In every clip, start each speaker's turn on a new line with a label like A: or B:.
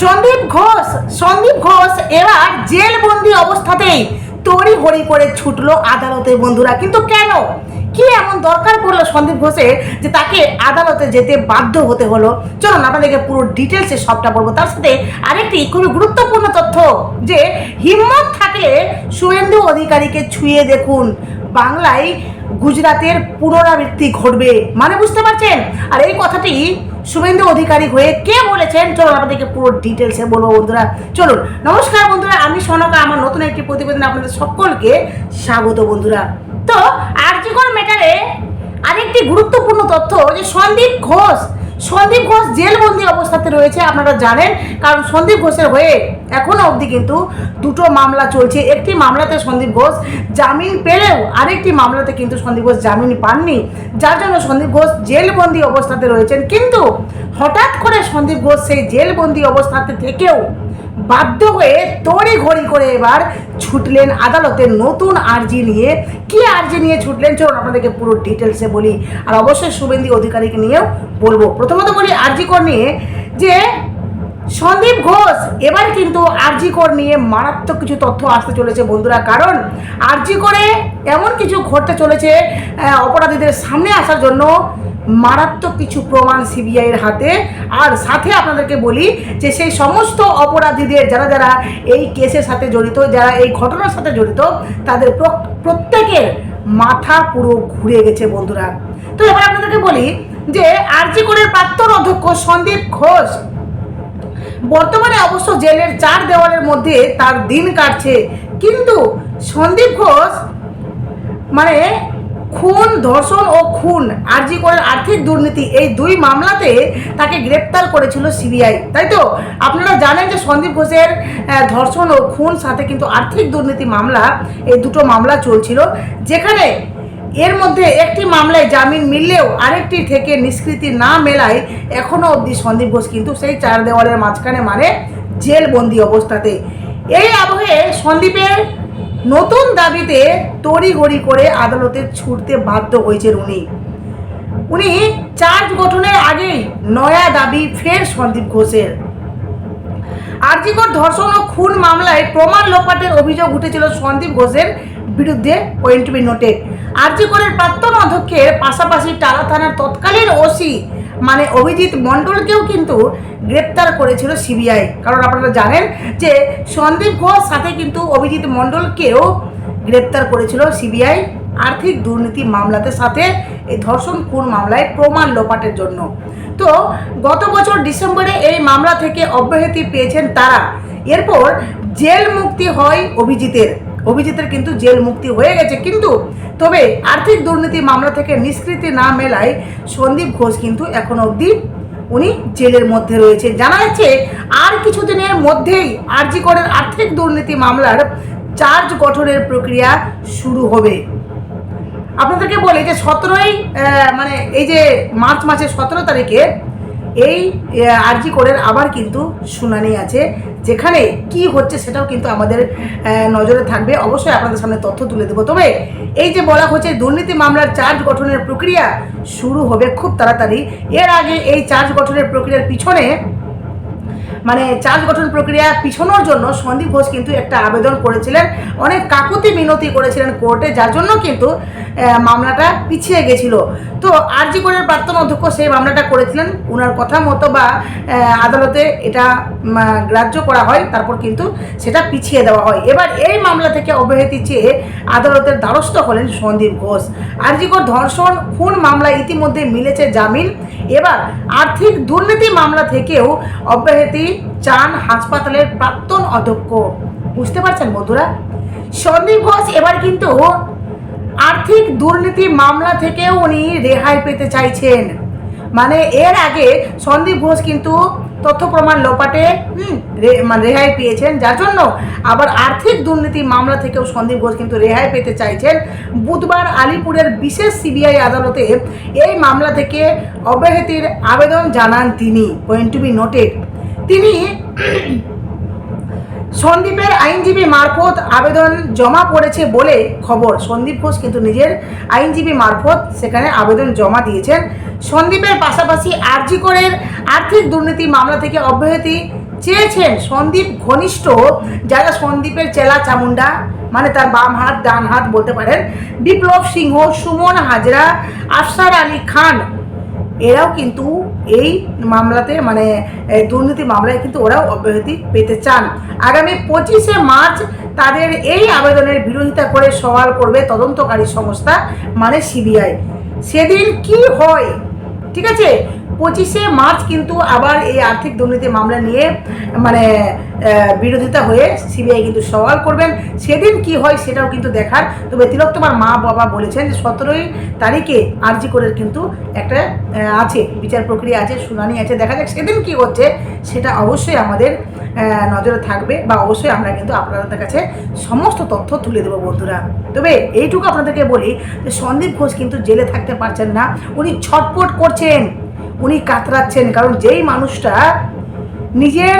A: সন্দীপ ঘোষ সন্দীপ ঘোষ, এবার জেলবন্দি অবস্থাতেই তড়ি হড়ি করে ছুটলো আদালতে বন্ধুরা। কিন্তু কেন? কি এমন দরকার পড়ল সন্দীপ ঘোষের যে তাকে আদালতে যেতে বাধ্য হতে হলো? চলুন আপনাদেরকে পুরো ডিটেলসে সবটা বলব। তার সাথে আরেকটি খুবই গুরুত্বপূর্ণ তথ্য, যে হিম্মত থাকলে শুভেন্দু অধিকারীকে ছুঁয়ে দেখুন। বাংলায় গুজরাটের পুনরাবৃত্তি ঘটবে। মানে বুঝতে পারছেন? আর এই কথাটি শুভেন্দু অধিকারী হয়ে কে বলেছেন? চলুন আপনাদেরকে পুরো ডিটেলসে বলব বন্ধুরা। চলুন, নমস্কার বন্ধুরা, আমি সনকা, আমার নতুন একটি প্রতিবেদন আপনাদের সকলকে স্বাগত বন্ধুরা। তো আর আর্যিকর ম্যাটারে আরেকটি গুরুত্বপূর্ণ তথ্য, যে সন্দীপ ঘোষ সন্দীপ ঘোষ জেলবন্দি অবস্থাতে রয়েছে, আপনারা জানেন। কারণ সন্দীপ ঘোষের হয়ে এখনও অবধি কিন্তু দুটো মামলা চলছে। একটি মামলাতে সন্দীপ ঘোষ জামিন পেলেও আরেকটি মামলাতে কিন্তু সন্দীপ ঘোষ জামিন পাননি। যার জন্য সন্দীপ ঘোষ জেলবন্দি অবস্থাতে রয়েছেন। কিন্তু হঠাৎ করে সন্দীপ ঘোষ সেই জেলবন্দি অবস্থাতে থেকেও বাধ্য হয়ে তড়ি ঘড়ি করে এবার ছুটলেন আদালতে নতুন আর্জি নিয়ে। কি আর্জি নিয়ে ছুটলেন? চলুন আপনাদেরকে পুরো ডিটেলসে বলি। আর অবশ্যই শুভেন্দু অধিকারীকে নিয়েও বলব। প্রথমত বলি আর্জি কর নিয়ে যে সন্দীপ ঘোষ এবার কিন্তু আরজি কর নিয়ে মারাত্মক কিছু তথ্য আসতে চলেছে বন্ধুরা। কারণ আরজি করে এমন কিছু ঘটতে চলেছে অপরাধীদের সামনে আসার জন্য মারাত্মক কিছু প্রমাণ সিবিআইয়ের হাতে। আর সাথে আপনাদেরকে বলি যে সেই সমস্ত অপরাধীদের যারা যারা এই কেসের সাথে জড়িত, যারা এই ঘটনার সাথে জড়িত, তাদের প্র- প্রত্যেকের মাথা পুরো ঘুরে গেছে বন্ধুরা। তো এবার আপনাদেরকে বলি যে আরজি করের প্রাক্তন অধ্যক্ষ সন্দীপ ঘোষ, বর্তমানে অবশ্য জেলের চার দেওয়ালের মধ্যে তার দিন কাটছে। কিন্তু সন্দীপ ঘোষ মানে খুন, ধর্ষণ ও খুন, আরজি করে আর্থিক দুর্নীতি, এই দুই মামলাতে তাকে গ্রেপ্তার করেছিল সিবিআই, তাই তো? আপনারা জানেন যে সন্দীপ ঘোষের ধর্ষণ ও খুন সাথে কিন্তু আর্থিক দুর্নীতি মামলা, এই দুটো মামলা চলছিল, যেখানে এর মধ্যে একটি মামলায় জামিন মিললেও আরেকটি থেকে নিষ্কৃতি না মেলায় এখনও অবধি সন্দীপ ঘোষ কিন্তু সেই চার দেওয়ালের মাঝখানে মানে জেলবন্দি অবস্থাতে। এই আবহে সন্দীপের নতুন দাবিতে তড়িঘড়ি করে আদালতে ছুটতে বাধ্য হয়েছেন উনি। উনি চার্জ গঠনের আগেই নয়া দাবি ফের সন্দীপ ঘোষের। আর্জিকর ধর্ষণ ও খুন মামলায় প্রমাণ লোপাটের অভিযোগ উঠেছিল সন্দীপ ঘোষের বিরুদ্ধে পয়েন্ট বি নোটে। আর্জিকরের প্রাক্তন অধ্যক্ষের পাশাপাশি টালা থানার তৎকালীন ওসি মানে অভিজিৎ মণ্ডলকেও কিন্তু গ্রেপ্তার করেছিল সিবিআই। কারণ আপনারা জানেন যে সন্দীপ ঘোষ সাথে কিন্তু অভিজিৎ মণ্ডলকেও গ্রেপ্তার করেছিল সিবিআই আর্থিক দুর্নীতি মামলাতে সাথে এই ধর্ষণ খুন মামলায় প্রমাণ লোপাটের জন্য। তো গত বছর ডিসেম্বরে এই মামলা থেকে অব্যাহতি পেয়েছেন তারা। এরপর জেল মুক্তি হয় অভিজিতের। অভিজিতের কিন্তু জেল মুক্তি হয়ে গেছে। কিন্তু তবে আর্থিক দুর্নীতি মামলা থেকে নিষ্কৃতি না মেলায় সন্দীপ ঘোষ কিন্তু এখন অবধি উনি জেলের মধ্যে রয়েছে জানা যাচ্ছে, আর কিছুদিনের মধ্যেই আরজি করের আর্থিক দুর্নীতি মামলার চার্জ গঠনের প্রক্রিয়া শুরু হবে। আপনাদেরকে বলি যে সতেরোই মানে এই যে মার্চ মাসের সতেরো তারিখে এই আরজি কোডের আবার কিন্তু শুনানি আছে, যেখানে কি হচ্ছে সেটাও কিন্তু আমাদের নজরে থাকবে। অবশ্যই আপনাদের সামনে তথ্য তুলে দেবো। তবে এই যে বলা হচ্ছে দুর্নীতি মামলার চার্জ গঠনের প্রক্রিয়া শুরু হবে খুব তাড়াতাড়ি। এর আগে এই চার্জ গঠনের প্রক্রিয়ার পিছনে মানে চার্জ গঠন প্রক্রিয়া পিছনোর জন্য সন্দীপ ঘোষ কিন্তু একটা আবেদন করেছিলেন। অনেক কাকুতি মিনতি করেছিলেন কোর্টে, যার জন্য কিন্তু মামলাটা পিছিয়ে গেছিল। তো আরজি কোর্টের প্রাক্তন অধ্যক্ষ সেই মামলাটা করেছিলেন ওনার কথা মতো বা আদালতে এটা গ্রাহ্য করা হয়, তারপর কিন্তু সেটা পিছিয়ে দেওয়া হয়। এবার এই মামলা থেকে অব্যাহতি চেয়ে আদালতের দ্বারস্থ হলেন সন্দীপ ঘোষ। আরজিকর ধর্ষণ, খুন মামলায় ইতিমধ্যে মিলেছে জামিন। এবার আর্থিক দুর্নীতি মামলা থেকেও অব্যাহতি চান হাসপাতালের প্রাক্তন অধ্যক্ষ। বুঝতে পারছেন বন্ধুরা? সন্দীপ ঘোষ এবার কিন্তু আর্থিক দুর্নীতি মামলা থেকেও উনি রেহাই পেতে চাইছেন। মানে এর আগে সন্দীপ ঘোষ কিন্তু তথ্য প্রমাণ লোপাটে মানে রেহাই পেয়েছেন। যার জন্য আবার আর্থিক দুর্নীতি মামলা থেকেও সন্দীপ ঘোষ কিন্তু রেহাই পেতে চাইছেন। বুধবার আলিপুরের বিশেষ সিবিআই আদালতে এই মামলা থেকে অব্যাহতির আবেদন জানান তিনি পয়েন্ট টু বি নোটেড তিনি সন্দীপের আইনজীবী মারফত আবেদন জমা পড়েছে বলে খবর। সন্দীপ ঘোষ কিন্তু নিজের আইনজীবী মারফত সেখানে আবেদন জমা দিয়েছেন। সন্দীপের পাশাপাশি আরজি করের আর্থিক দুর্নীতি মামলা থেকে অব্যাহতি চেয়েছেন সন্দীপ ঘনিষ্ঠ যারা সন্দীপের চেলা চামুন্ডা মানে তার বাম হাত, ডান হাত বলতে পারেন। বিপ্লব সিংহ, সুমন হাজরা, আফসার আলী খান এরাও কিন্তু এই মামলাতে মানে দুর্নীতি মামলায় কিন্তু ওরাও অব্যাহতি পেতে চান। আগামী পঁচিশে মার্চ তাদের এই আবেদনের বিরোধিতা করে সওয়াল করবে তদন্তকারী সংস্থা মানে সিবিআই। সেদিন কি হয়? ঠিক আছে? পঁচিশে মার্চ কিন্তু আবার এই আর্থিক দুর্নীতি মামলা নিয়ে মানে বিরোধিতা হয়ে সিবিআই কিন্তু সওয়াল করবেন। সেদিন কি হয় সেটাও কিন্তু দেখার। তবে তিলক তোমার মা বাবা বলেছেন যে সতেরোই তারিখে আরজি করে কিন্তু একটা আছে, বিচার প্রক্রিয়া আছে, শুনানি আছে। দেখা যাক সেদিন কি হচ্ছে, সেটা অবশ্যই আমাদের নজরে থাকবে বা অবশ্যই আমরা কিন্তু আপনাদের কাছে সমস্ত তথ্য তুলে দেবো বন্ধুরা। তবে এইটুকু আপনাদেরকে বলি যে সন্দীপ ঘোষ কিন্তু জেলে থাকতে পারছেন না। উনি ছটপট করছেন। উনি কাতরাচ্ছেন, কারণ যেই মানুষটা নিজের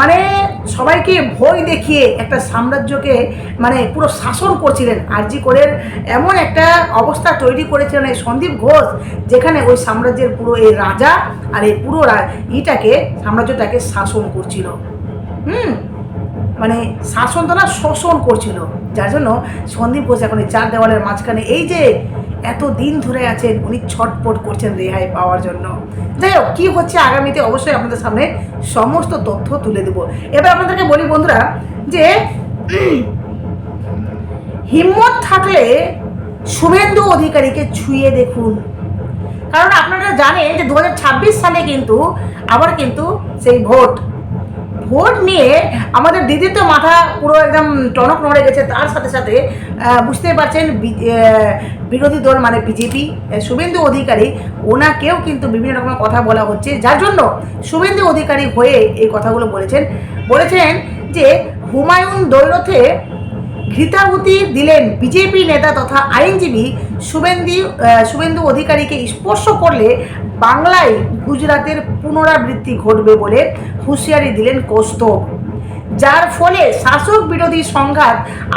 A: মানে সবাইকে ভয় দেখিয়ে একটা সাম্রাজ্যকে মানে পুরো শাসন করছিলেন। আরজি করে এমন একটা অবস্থা তৈরি করেছিলেন এই সন্দীপ ঘোষ, যেখানে ওই সাম্রাজ্যের পুরো এই রাজা আর এই পুরো ইটাকে, সাম্রাজ্যটাকে শাসন করছিল। হুম? মানে শাসন তো না শোষণ করছিল। যার জন্য সন্দীপ ঘোষ এখন চার দেওয়ালের মাঝখানে এই যে এত দিন ধরে আছেন, উনি ছটপট করছেন রেহাই পাওয়ার জন্য। যাই হোক, কী হচ্ছে আগামীতে অবশ্যই আপনাদের সামনে সমস্ত তথ্য তুলে দেবো। এবার আপনাদেরকে বলি বন্ধুরা যে হিম্মত থাকলে শুভেন্দু অধিকারীকে ছুঁয়ে দেখুন। কারণ আপনারা জানেন যে দু হাজার ছাব্বিশ সালে কিন্তু, আবার কিন্তু সেই ভোট ভোট নিয়ে আমাদের দিদি তো মাথা পুরো একদম টনক নড়ে গেছে। তার সাথে সাথে আহ, বুঝতেই পারছেন বিরোধী দল মানে বিজেপি শুভেন্দু অধিকারী ওনাকেও কিন্তু বিভিন্ন রকমের কথা বলা হচ্ছে। যার জন্য শুভেন্দু অধিকারী হয়ে এই কথাগুলো বলেছেন। বলেছেন যে হুমায়ুন দৈরথে ঘৃতাহুতি দিলেন বিজেপি নেতা তথা আইনজীবী শুভেন্দু শুভেন্দু অধিকারীকে স্পর্শ করলে বাংলায় গুজরাতের পুনরাবৃত্তি ঘটবে বলে হুঁশিয়ারি দিলেন কৌস্তব। যার ফলে শাসক বিরোধী সংঘাত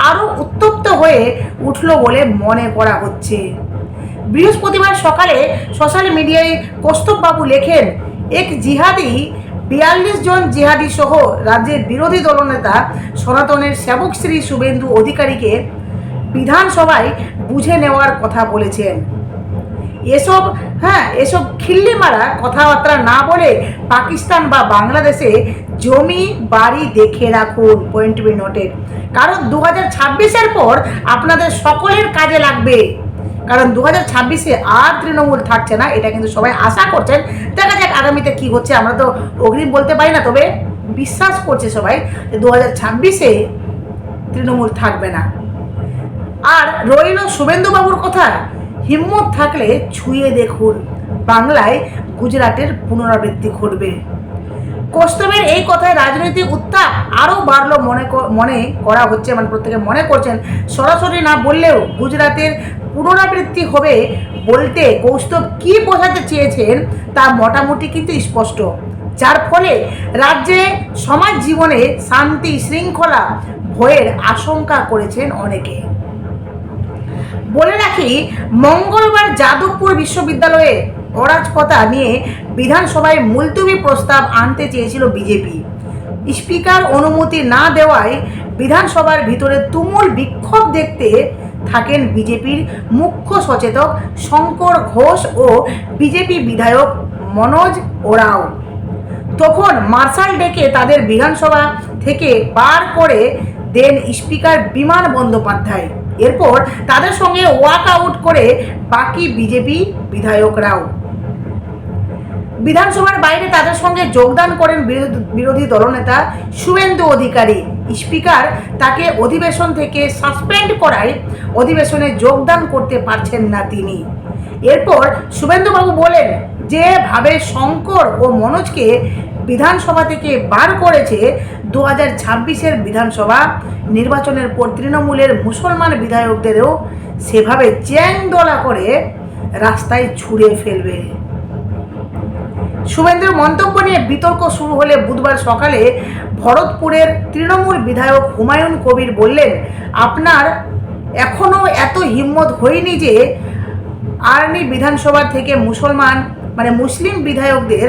A: আরও উত্তপ্ত হয়ে উঠল বলে মনে করা হচ্ছে। বৃহস্পতিবার সকালে সোশ্যাল মিডিয়ায় কৌস্তববাবু লেখেন, এক জিহাদি, বিয়াল্লিশ জন জিহাদি সহ রাজ্যের বিরোধী দলনেতা, সনাতনের সেবক শ্রী শুভেন্দু অধিকারীকে বিধানসভায় বুঝে নেওয়ার কথা বলেছেন। এসব হ্যাঁ এসব খিল্লি মারা কথাবার্তা না বলে পাকিস্তান বা বাংলাদেশে জমি, বাড়ি দেখে রাখুন পয়েন্ট বি নোটেড কারণ দু হাজার ছাব্বিশের পর আপনাদের সকলের কাজে লাগবে। কারণ দু হাজার ছাব্বিশে আর তৃণমূল থাকছে না, এটা কিন্তু সবাই আশা করছেন। দেখা যাক আগামীতে কি হচ্ছে, আমরা তো অগ্রিম বলতে পারি না, তবে বিশ্বাস করছে সবাই যে দু হাজার ছাব্বিশে তৃণমূল থাকবে না। আর রইল শুভেন্দুবাবুর কথা হিম্মত থাকলে ছুঁয়ে দেখুন, বাংলায় গুজরাটের পুনরাবৃত্তি ঘটবে। কৌস্তবের এই কথায় রাজনৈতিক উত্তাপ আরও বাড়লো মনে মনে করা হচ্ছে মানে প্রত্যেকে মনে করছেন, সরাসরি না বললেও গুজরাটের পুনরাবৃত্তি হবে বলতে কৌস্তব কি বোঝাতে চেয়েছেন তা মোটামুটি কিন্তু স্পষ্ট। যার ফলে রাজ্যে সমাজ জীবনে শান্তি শৃঙ্খলা ভয়ের আশঙ্কা করেছেন অনেকে। বলে রাখি, মঙ্গলবার যাদবপুর বিশ্ববিদ্যালয়ে অরাজকতা নিয়ে বিধানসভায় মুলতুবি প্রস্তাব আনতে চেয়েছিল বিজেপি। স্পিকার অনুমতি না দেওয়ায় বিধানসভার ভিতরে তুমুল বিক্ষোভ দেখতে থাকেন বিজেপির মুখ্য সচেতক শঙ্কর ঘোষ ও বিজেপি বিধায়ক মনোজ ওরাও। তখন মার্শাল ডেকে তাদের বিধানসভা থেকে বার করে দেন স্পিকার বিমান বন্দ্যোপাধ্যায়। এরপর তাদের সঙ্গে ওয়াক আউট করে বাকি বিজেপি বিধায়করাও বিধানসভার বাইরে তাদের সঙ্গে যোগদান করেন বিরোধী- দলনেতা শুভেন্দু অধিকারী। স্পিকার তাকে অধিবেশন থেকে সাসপেন্ড করায় অধিবেশনে যোগদান করতে পারছেন না তিনি। এরপর শুভেন্দুবাবু বলেন, যেভাবে শঙ্কর ও মনোজকে বিধানসভা থেকে বার করেছে দু হাজার ছাব্বিশের বিধানসভা। নির্বাচনের পর তৃণমূলের মুসলমান বিধায়কদেরও সেভাবে চ্যাং দলা করে রাস্তায় ছুঁড়ে ফেলবে। শুভেন্দ্র মন্তব্য নিয়ে বিতর্ক শুরু হলে বুধবার সকালে ভরতপুরের তৃণমূল বিধায়ক হুমায়ুন কবির বললেন, আপনার এখনও এত হিম্মত হয়নি যে আর্নি বিধানসভা থেকে মুসলমান মানে মুসলিম বিধায়কদের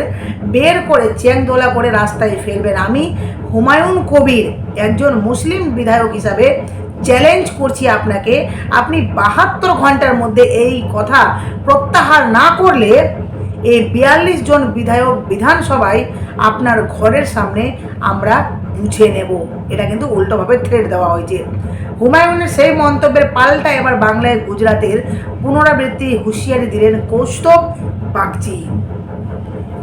A: বের করে চেংদোলা করে রাস্তায় ফেলবেন। আমি হুমায়ুন কবির একজন মুসলিম বিধায়ক হিসাবে চ্যালেঞ্জ করছি আপনাকে। আপনি বাহাত্তর ঘণ্টার মধ্যে এই কথা প্রত্যাহার না করলে এই বিয়াল্লিশ জন বিধায়ক বিধানসভায় আপনার ঘরের সামনে আমরা বুঝে নেব। এটা কিন্তু উল্টোভাবে থ্রেট দেওয়া হয়েছে। হুমায়ুনের সেই মন্তব্যের পাল্টা এবার বাংলায় গুজরাতের পুনরাবৃত্তি হুঁশিয়ারি দিলেন কৌস্তব বাগচি।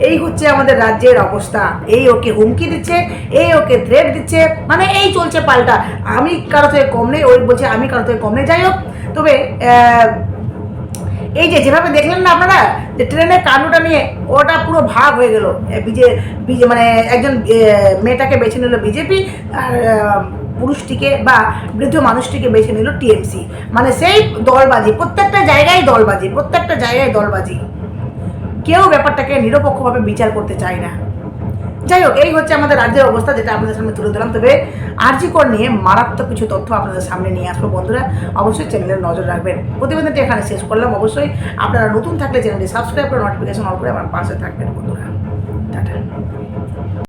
A: এই হচ্ছে আমাদের রাজ্যের অবস্থা। এই ওকে হুমকি দিচ্ছে, এই ওকে থ্রেট দিচ্ছে মানে এই চলছে পাল্টা। আমি কারও থেকে কম নেই ওই বলছে আমি কারও থেকে কম নেই। যাই হোক, তবে এই যে যেভাবে দেখলেন না আপনারা, যে ট্রেনের কানুটা নিয়ে ওটা পুরো ভাগ হয়ে গেল। বিজে বিজে মানে একজন মেয়েটাকে বেছে নিল বিজেপি, আর পুরুষটিকে বা বৃদ্ধ মানুষটিকে বেছে নিল টিএমসি। মানে সেই দলবাজি, প্রত্যেকটা জায়গায় দলবাজি, প্রত্যেকটা জায়গায় দলবাজি। কেউ ব্যাপারটাকে নিরপেক্ষভাবে বিচার করতে চায় না। যাই হোক, এই হচ্ছে আমাদের রাজ্যের অবস্থা যেটা আপনাদের সামনে তুলে ধরলাম। তবে আরজিকর নিয়ে মারাত্মক কিছু তথ্য আপনাদের সামনে নিয়ে আসব বন্ধুরা। অবশ্যই চ্যানেলের নজর রাখবেন। প্রতিবেদনটি এখানে শেষ করলাম। অবশ্যই আপনারা নতুন থাকলে চ্যানেলটি সাবস্ক্রাইব করে নোটিফিকেশন অন করে আমার পাশে থাকবেন বন্ধুরা। টাটা।